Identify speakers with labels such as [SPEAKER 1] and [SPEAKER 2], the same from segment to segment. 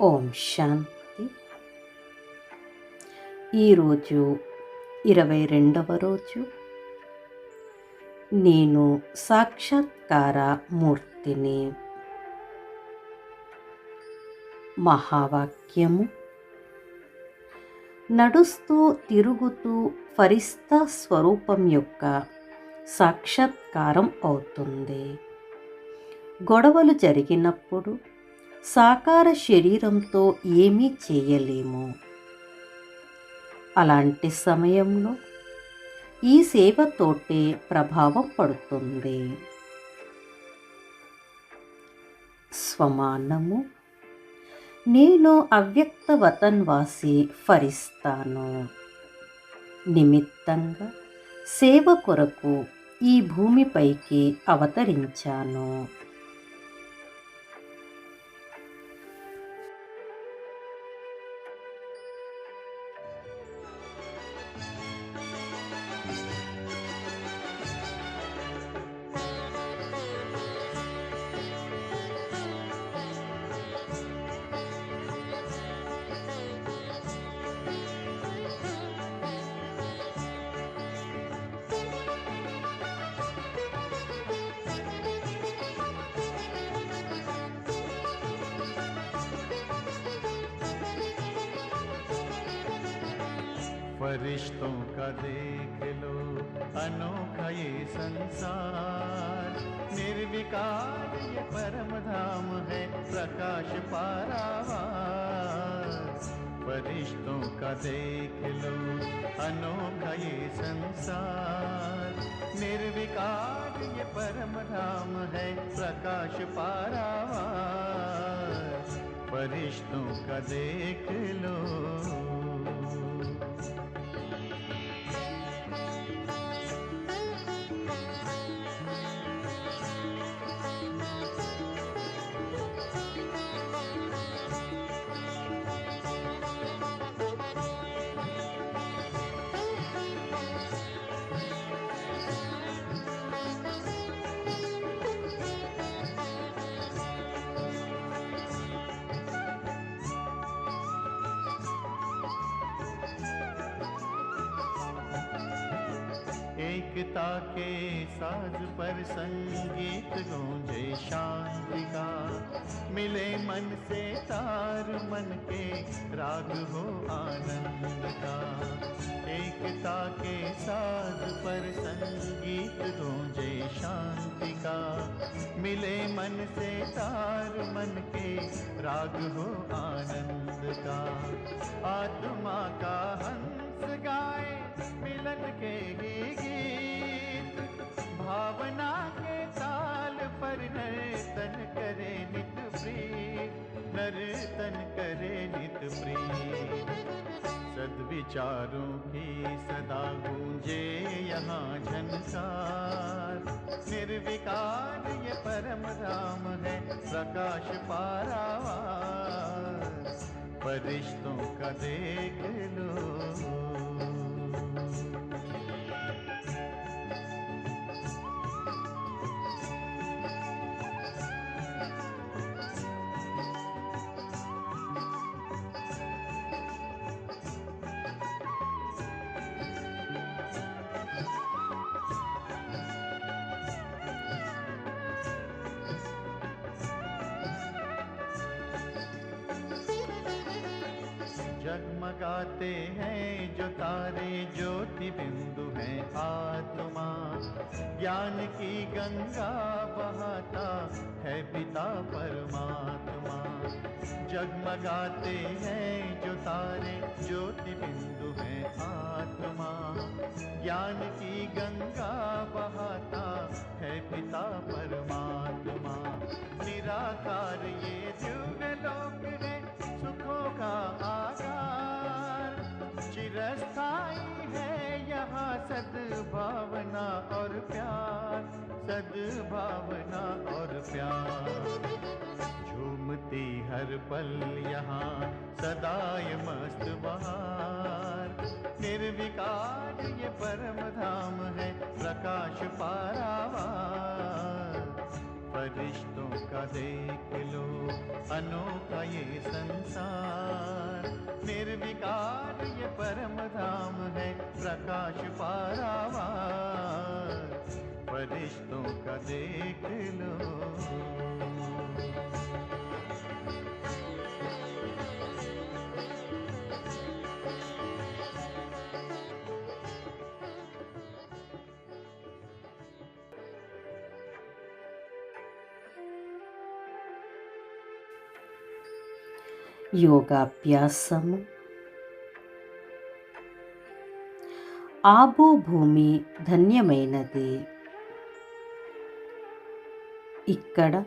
[SPEAKER 1] ఓం శాంతి. ఈరోజు ఇరవై రెండవ రోజు. నేను సాక్షాత్కార మూర్తిని. మహావాక్యము. నడుస్తూ తిరుగుతూ ఫరిస్తా స్వరూపం యొక్క సాక్షాత్కారం అవుతుంది. గొడవలు జరిగినప్పుడు సాకార శరీరంతో ఏమీ చేయలేము. అలాంటి సమయంలో ఈ సేవతోటే ప్రభావం పడుతుంది. స్వమానము నేను అవ్యక్త వతన్వాసి ఫరిస్తాను. నిమిత్తంగా సేవ కొరకు ఈ భూమిపైకి అవతరించాను.
[SPEAKER 2] फरिश्तों का देख लो। अनोखा ये संसार। निर्विकार ये परम धाम है, प्रकाश पारावार। फरिश्तों का देख लो, अनोखा ये संसार। निर्विकार ये परम धाम है, प्रकाश पारावार। फरिश्तों का देख लो। एकता के साज पर संगीत गूंजे शांति का मिले मन से तार, मन के राग हो आनंद का एकता के साज पर संगीत गूंजे शांति का मिले मन से तार, मन के राग हो आनंद का आत्मा का हंस गाए मिलन के ही गीत भावना के ताल पर नर्तन करे नित प्रीत, नर्तन करे नित प्रीत। सद्विचारों की सदा गूंजे यहाँ झनकार निर्विकार ये परम राम है, प्रकाश पारावार। फरिश्तों का देख लो। जगमगाते हैं, जो तारे ज्योति बिंदु हैं आत्मा। ज्ञान की गंगा बहाता है पिता परमात्मा। जगमगाते हैं, जो तारे ज्योति बिंदु हैं आत्मा। ज्ञान की गंगा हर पल यहाँ सदाय मस्त बहार। निर्विकार ये परम धाम है, प्रकाश पारावार। फरिश्तों का देख लो, अनोखा ये संसार। निर्विकार ये परम धाम है, प्रकाश पारावार। फरिश्तों का देख लो।
[SPEAKER 1] యోగాభ్యాసము. ఆబో భూమి ధన్యమైనది. ఇక్కడ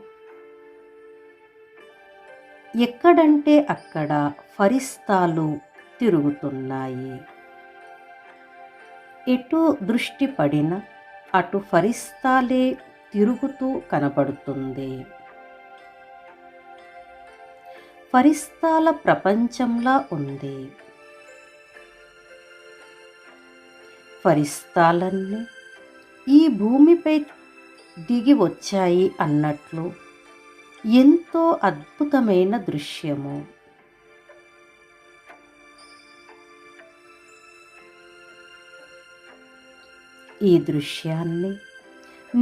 [SPEAKER 1] ఎక్కడంటే అక్కడ ఫరిస్తాలు తిరుగుతున్నాయి. ఎటు దృష్టి పడిన అటు ఫరిస్తాలే తిరుగుతూ కనబడుతుంది. ఫరిస్తాల ప్రపంచంలా ఉంది. ఫరిస్తాలన్నీ ఈ భూమిపై దిగి వచ్చాయి అన్నట్లు ఎంతో అద్భుతమైన దృశ్యము. ఈ దృశ్యాన్ని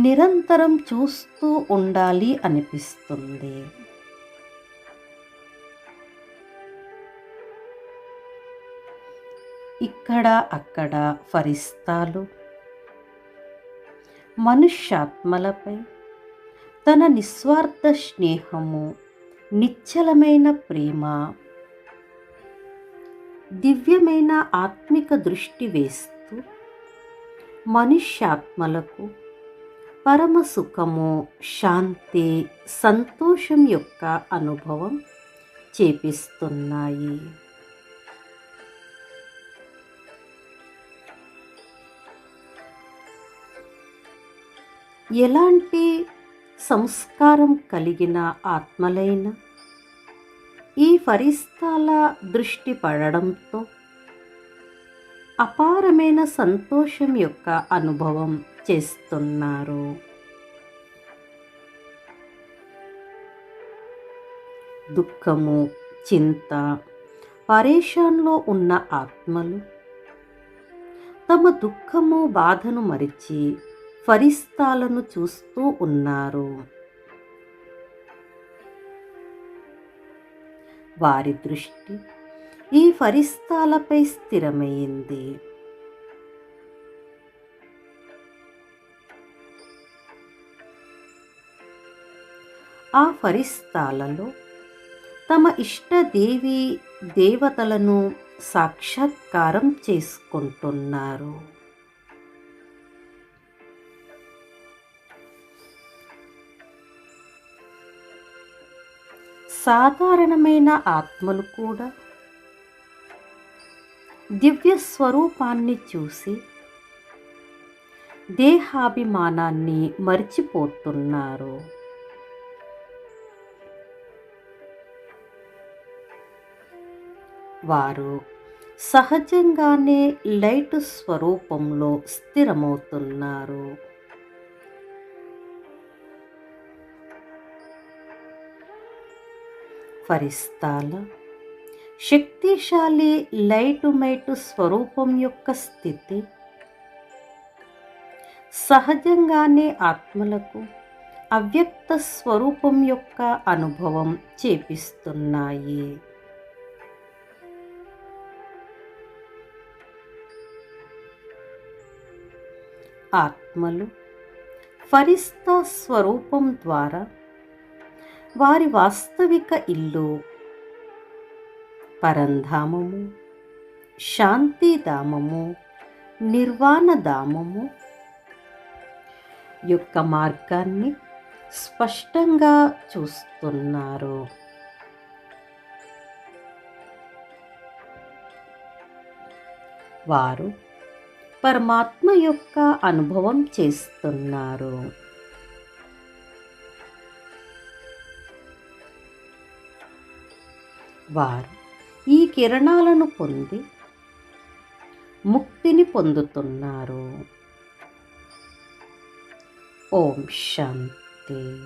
[SPEAKER 1] నిరంతరం చూస్తూ ఉండాలి అనిపిస్తుంది. ఇక్కడ అక్కడ ఫరిస్తాలు. మనుష్యాత్మలపై తన నిస్వార్థ స్నేహము నిశ్చలమైన ప్రేమ దివ్యమైన ఆత్మిక దృష్టి వేస్తూ మనుష్యాత్మలకు పరమ సుఖము శాంతి సంతోషం యొక్క అనుభవం చేపిస్తున్నాయి. ఎలాంటి సంస్కారం కలిగిన ఆత్మలైన ఈ ఫరిస్తాల దృష్టి పడడంతో అపారమైన సంతోషం యొక్క అనుభవం చేస్తున్నారు. దుఃఖము చింత పరేషాన్లో ఉన్న ఆత్మలు తమ దుఃఖము బాధను మరిచి ఫరిస్తాలను చూస్తూ ఉన్నారు. వారి దృష్టి ఈ ఫరిస్తాలపై స్థిరమైంది. ఆ ఫరిస్తాలలో తమ ఇష్టదేవి దేవతలను సాక్షాత్కారం చేసుకుంటున్నారు. సాధారణమైన ఆత్మలు కూడా. దివ్య స్వరూపాన్ని చూసి దేహాభిమానాన్ని మర్చిపోతున్నారు. వారు సహజంగానే లైట్ స్వరూపంలో స్థిరమవుతున్నారు. ఫరిస్తాల శక్తిశాలి లైటు మైటు స్వరూపం యొక్క స్థితి. సహజంగానే ఆత్మలకు అవ్యక్త స్వరూపం యొక్క అనుభవం చేపిస్తున్నాయి. ఆత్మలు ఫరిస్తా స్వరూపం ద్వారా వారి వాస్తవిక ఇల్లు. పరంధామము శాంతిధామము నిర్వాణధామము యొక్క మార్గాన్ని స్పష్టంగా చూస్తున్నారు. వారు పరమాత్మ యొక్క అనుభవం చేస్తున్నారు. వారు ఈ కిరణాలను పొంది ముక్తిని పొందుతున్నారు. ఓం శాంతి.